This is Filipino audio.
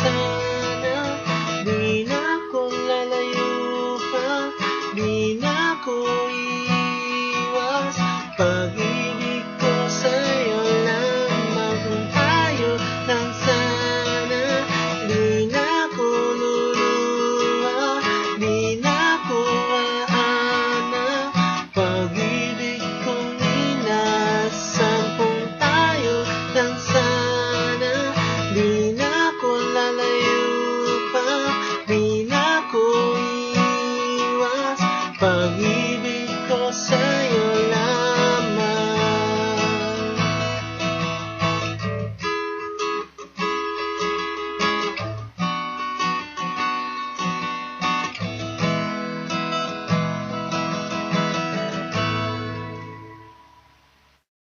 sana Di na ko lalayo pa Di na ko pag-ibig ko sa'yo.